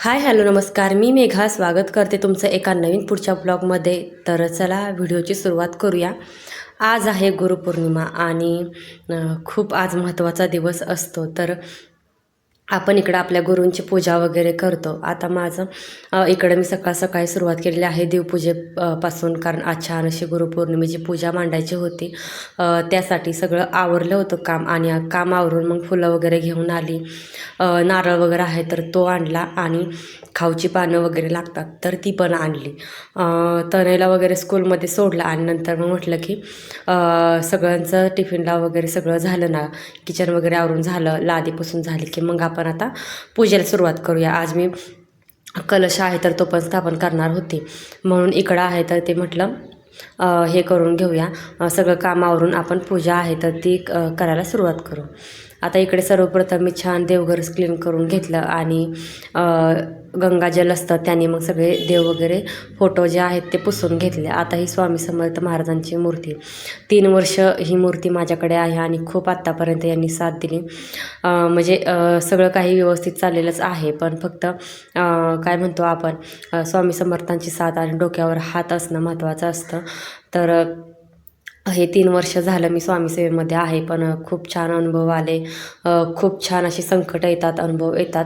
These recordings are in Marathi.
हाय हॅलो नमस्कार. मी मेघा. स्वागत करते तुमचं एका नवीन पुढच्या ब्लॉगमध्ये. तर चला व्हिडिओची सुरुवात करूया. आज आहे गुरुपौर्णिमा आणि खूप आज महत्त्वाचा दिवस असतो. तर आपण इकडं आपल्या गुरूंची पूजा वगैरे करतो. आता माझं इकडं मी सकाळ सकाळी सुरुवात केलेली आहे देवपूजेपासून. कारण आज छान अशी गुरुपौर्णिमेची पूजा मांडायची होती. त्यासाठी सगळं आवरलं होतं काम आणि काम आवरून मग फुलं वगैरे घेऊन आली. नारळ वगैरे आहे तर तो आणला आणि खाऊची पानं वगैरे लागतात तर ती पण आणली. अ, तनयला वगैरे स्कूलमध्ये सोडला आणि नंतर मग म्हटलं की सगळ्यांचं टिफिनला वगैरे सगळं झालं ना किचन वगैरे आवरून झालं लादीपासून झाली की मग आपण आता पूजेला सुरुवात करूया. आज मी कलश आहे तर तो पण स्थापन करणार होते. म्हणून इकडं आहे तर ते म्हटलं हे करून घेऊया. सगळं कामावरून आपण पूजा आहे तर ती करायला सुरुवात करू. आता इकडे सर्वप्रथम मी छान देवघर क्लीन करून घेतलं आणि गंगाजल असतं त्याने मग सगळे देव वगैरे फोटो जे आहेत ते पुसून घेतले. आता ही स्वामी समर्थ महाराजांची मूर्ती. तीन वर्ष ही मूर्ती माझ्याकडे आहे आणि खूप आत्तापर्यंत यांनी साथ दिली. म्हणजे सगळं काही व्यवस्थित चाललेलंच आहे पण फक्त काय म्हणतो आपण स्वामी समर्थांची साथ आणि डोक्यावर हात असणं महत्त्वाचं असतं. तर हे तीन वर्ष झालं मी स्वामी सेवेमध्ये आहे पण खूप छान अनुभव आले. खूप छान असे संकट येतात अनुभव येतात.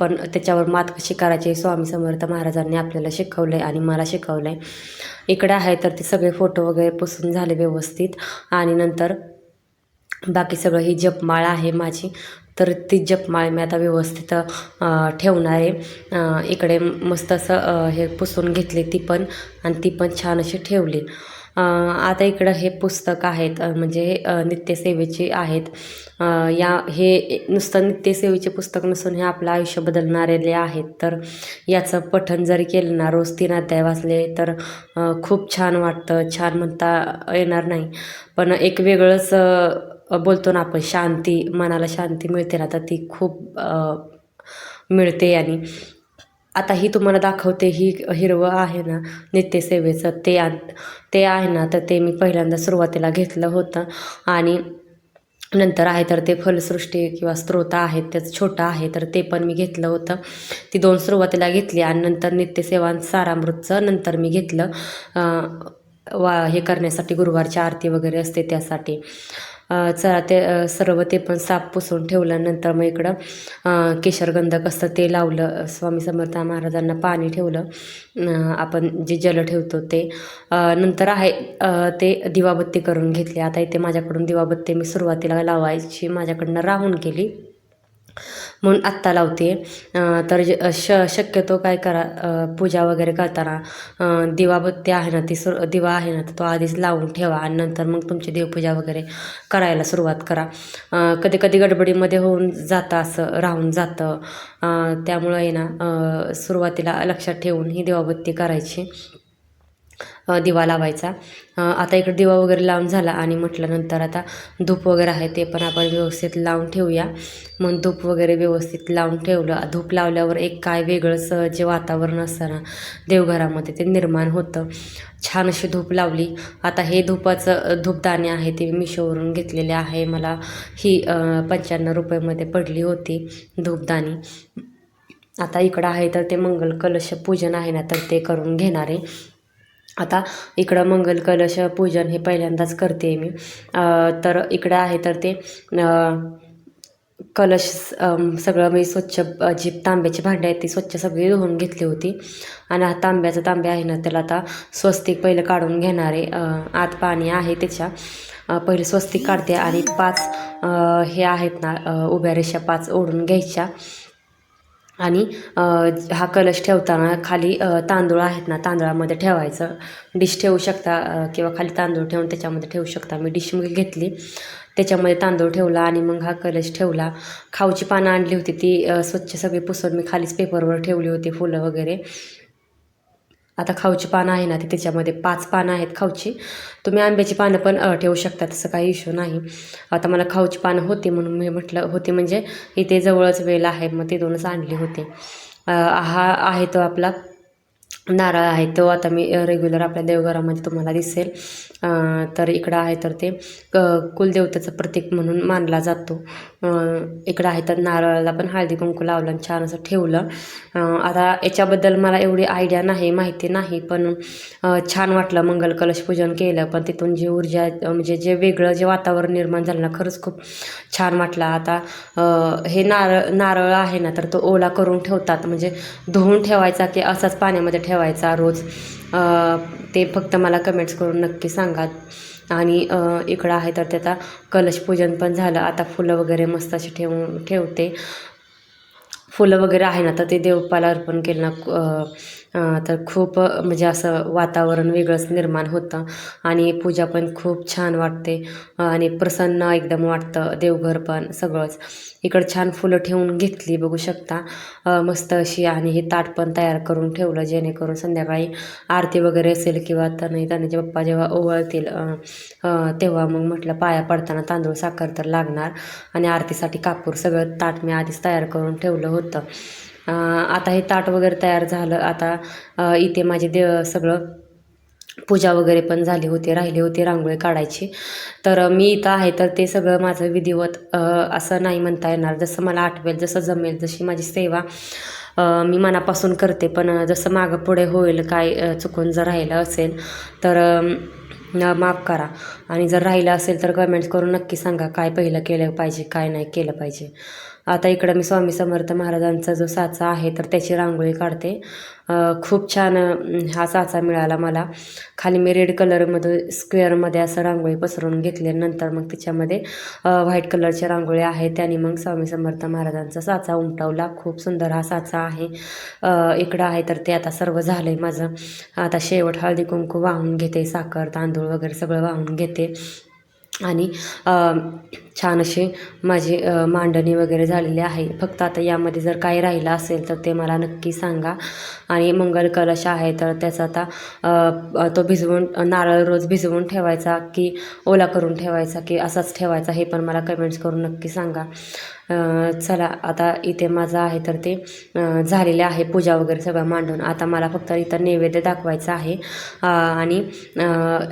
पण त्याच्यावर मात कशी करायची स्वामी समर्थ महाराजांनी आपल्याला शिकवलं आहे आणि मला शिकवलं आहे इकडे आहे तर ते सगळे फोटो वगैरे पुसून झाले व्यवस्थित. आणि नंतर बाकी सगळं ही जपमाळ आहे माझी. तर ती जपमाळ मी आता व्यवस्थित ठेवणार आहे. इकडे मस्त असं हे पुसून घेतले ती पण. आणि ती पण छान अशी ठेवली. आता इकडं हे पुस्तक आहेत म्हणजे नित्यसेवेचे आहेत. या हे नुसतं नित्यसेवेचे पुस्तक नसून हे आपलं आयुष्य बदलणारेले आहेत. तर याचं पठण जरी केलं ना रोज तीन अध्याय वाचले तर खूप छान वाटतं. छान म्हणता येणार नाही. पण एक वेगळंच बोलतो ना आपण शांती मनाला शांती मिळते ना तर ती खूप मिळते आणि आता ही तुम्हाला दाखवते ही हिरवं आहे ना नित्यसेवेचं ते आ ते आहे ना तर ते मी पहिल्यांदा सुरुवातीला घेतलं होतं. आणि नंतर आहे तर ते फलसृष्टी किंवा स्त्रोत आहेत त्याचं छोटं आहे तर ते पण मी घेतलं होतं. ती दोन सुरुवातीला घेतली आणि नंतर नित्यसेवां सारामृतचं नंतर मी घेतलं. वा हे करण्यासाठी गुरुवारची आरती वगैरे असते त्यासाठी. चला ते सर्व ते पण साफ पुसून ठेवल्यानंतर मग इकडं केशरगंधक असतं ते लावलं. स्वामी समर्थ महाराजांना पाणी ठेवलं. आपण जे जल ठेवतो ते नंतर आहे ते दिवाबत्ती करून घेतली. आता इथे माझ्याकडून दिवाबत्ती मी सुरुवातीला लावायची. माझ्याकडनं राहून गेली. म्हणून आत्ता लावते. तर श शक्यतो काय करा पूजा वगैरे करताना दिवाबत्ती आहे ना ती सुर दिवा आहे ना तर तो आधीच लावून ठेवा आणि नंतर मग तुमची देवपूजा वगैरे करायला सुरुवात करा. कधी कधी गडबडीमध्ये होऊन जातं असं राहून जातं. त्यामुळं आहे ना सुरुवातीला लक्षात ठेवून ही दिवाबत्ती करायची. दिवा लावायचा. आता इकडे दिवा वगैरे लावून झाला आणि म्हटल्यानंतर आता धूप वगैरे आहे ते पण आपण व्यवस्थित लावून ठेवूया. मग धूप वगैरे व्यवस्थित लावून ठेवलं. धूप लावल्यावर एक काय वेगळंच जे वातावरण असतं ना देवघरामध्ये ते निर्माण होतं. छान अशी धूप लावली. आता हे धूपाचं धूपदाणे आहे ते मिशोवरून घेतलेले आहे. मला ही पंच्याण्णव रुपयामध्ये पडली होती धूपदाणी. आता इकडं आहे तर ते मंगल कलश पूजन आहे ना तर ते करून घेणार आहे. आता इकडं मंगल कलश पूजन हे पहिल्यांदाच करते मी. तर इकडं आहे तर ते कलश सगळं मी स्वच्छ जी तांब्याची भांडी आहेत ती स्वच्छ सगळी धुवून घेतली होती. आणि हा तांब्याचा तांब्या आहे ना त्याला आता स्वस्तिक पहिलं काढून घेणार आहे. आत पाणी आहे त्याच्या. पहिले स्वस्तिक काढते आणि पाच हे आहेत ना उभ्या रेषा पाच ओढून घ्यायच्या. आणि हा कलश ठेवताना खाली तांदूळ आहेत ना तांदळामध्ये ठेवायचं. डिश ठेवू शकता किंवा खाली तांदूळ ठेवून त्याच्यामध्ये ठेवू शकता. मी डिश मग घेतली. त्याच्यामध्ये तांदूळ ठेवला आणि मग हा कलश ठेवला. खाऊची पानं आणली होती ती स्वच्छ सगळी पुसून मी खालीच पेपरवर ठेवली होती फुलं वगैरे. आता खाऊची पानं आहे ना ती त्याच्यामध्ये पाच पानं आहेत खाऊची. तुम्ही आंब्याची पानं पण ठेवू शकता तसं काही इश्यू नाही. आता मला खाऊची पानं होती म्हणून मी म्हटलं होती म्हणजे इथे जवळच वेल आहे मग ते दोनच आणली होती. हा आहे तो आपला नारळ आहे तो आता मी रेग्युलर आपल्या देवघरामध्ये तुम्हाला दिसेल. तर इकडं आहे तर ते क- कुलदेवतेचं प्रतीक म्हणून मानला जातो. इकडं आहे तर नारळाला पण हळदी कुंकू लावलं आणि छान असं ठेवलं. आता याच्याबद्दल मला एवढी आयडिया नाही माहिती नाही पण छान वाटलं मंगल कलश पूजन केलं. पण तिथून जी ऊर्जा म्हणजे जे वेगळं जे वातावरण निर्माण झालं ना खरंच खूप छान वाटलं. आता हे नारळ नारळ आहे ना तर तो ओला करून ठेवतात. म्हणजे धुवून ठेवायचा की असाच पाण्यामध्ये ठेवायचा रोज. ते फक्त मला कमेंट्स करून नक्की सांगा. आणि इकडं आहे तर त्याचा कलश पूजन पण झालं. आता फुलं वगैरे मस्त अशी ठेवून ठेवते. फुलं वगैरे आहे ना तर ते देवपाला अर्पण केलं ना तर खूप म्हणजे असं वातावरण वेगळंच निर्माण होतं. आणि पूजा पण खूप छान वाटते. आणि प्रसन्न एकदम वाटतं देवघर पण सगळंच. इकडं छान फुलं ठेवून घेतली बघू शकता. मस्त अशी आणि हे ताट पण तयार करून ठेवलं जेणेकरून संध्याकाळी आरती वगैरे असेल किंवा तनय तनयचे पप्पा जेव्हा ओवळतील तेव्हा मग म्हटलं पाया पडताना तांदूळ साखर तर लागणार. आणि आरतीसाठी कापूर सगळं ताट मी आधीच तयार करून ठेवलं होतं. आता हे ताट वगैरे तयार झालं. आता इथे माझे देव सगळं पूजा वगैरे पण झाली होती राहिली होती रांगोळी काढायची. तर मी इथं आहे तर ते सगळं माझं विधिवत असं नाही म्हणता येणार. जसं मला आठवेल जसं जमेल जशी माझी सेवा मी मनापासून करते. पण जसं मागं पुढे होईल काय चुकून जर राहिलं असेल तर माफ करा. आणि जर राहिलं असेल तर कमेंट्स करून नक्की सांगा काय पहिलं केलं पाहिजे काय नाही केलं पाहिजे. आता इकडं मी स्वामी समर्थ महाराजांचा जो साचा आहे तर त्याची रांगोळी काढते. खूप छान हा साचा मिळाला मला. खाली मी रेड कलरमध्ये स्क्वेअरमध्ये असं रांगोळी पसरून घेतली नंतर मग तिच्यामध्ये व्हाईट कलरची रांगोळी आहे. त्याने मग स्वामी समर्थ महाराजांचा साचा उमटवला. खूप सुंदर हा साचा आहे. इकडं आहे तर ते आता सर्व झालं आहे माझं. आता शेवट हळदी कुंकू वाहून घेते साखर तांदूळ वगैरे सगळं वाहून घेते. आणि छान असे माझी मांडणी वगैरे झालेली आहे. फक्त आता यामध्ये जर काही राहिलं असेल तर ते मला नक्की सांगा. आणि मंगल कलश आहे तर त्याचा आता तो भिजवून नारळ रोज भिजवून ठेवायचा की ओला करून ठेवायचा की असाच ठेवायचा हे पण मला कमेंट्स करून नक्की सांगा. चला आता इथे माझं आहे तर ते झालेले आहे पूजा वगैरे सगळं मांडून. आता मला फक्त इथं नैवेद्य दाखवायचं आहे. आणि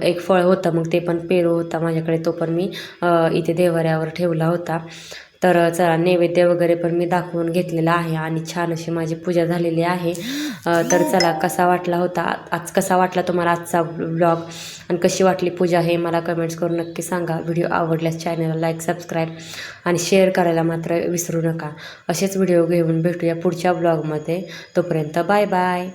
एक फळ होतं मग ते पण पेरू होता माझ्याकडे. तो पण मी इथे देवऱ्यावर ठेवला होता. तर चला नैवेद्य वगैरे पण मी दाखवून घेतलेला आहे आणि छान अशी माझी पूजा झालेली आहे. तर चला कसा वाटला होता? आज कसा वाटला तुम्हाला आजचा ब्लॉग आणि कशी वाटली पूजा हे मला कमेंट्स करून नक्की सांगा. व्हिडिओ आवडल्यास चॅनलला लाईक सबस्क्राईब आणि शेअर करायला मात्र विसरू नका. असेच व्हिडिओ घेऊन भेटूया पुढच्या ब्लॉगमध्ये तोपर्यंत बाय बाय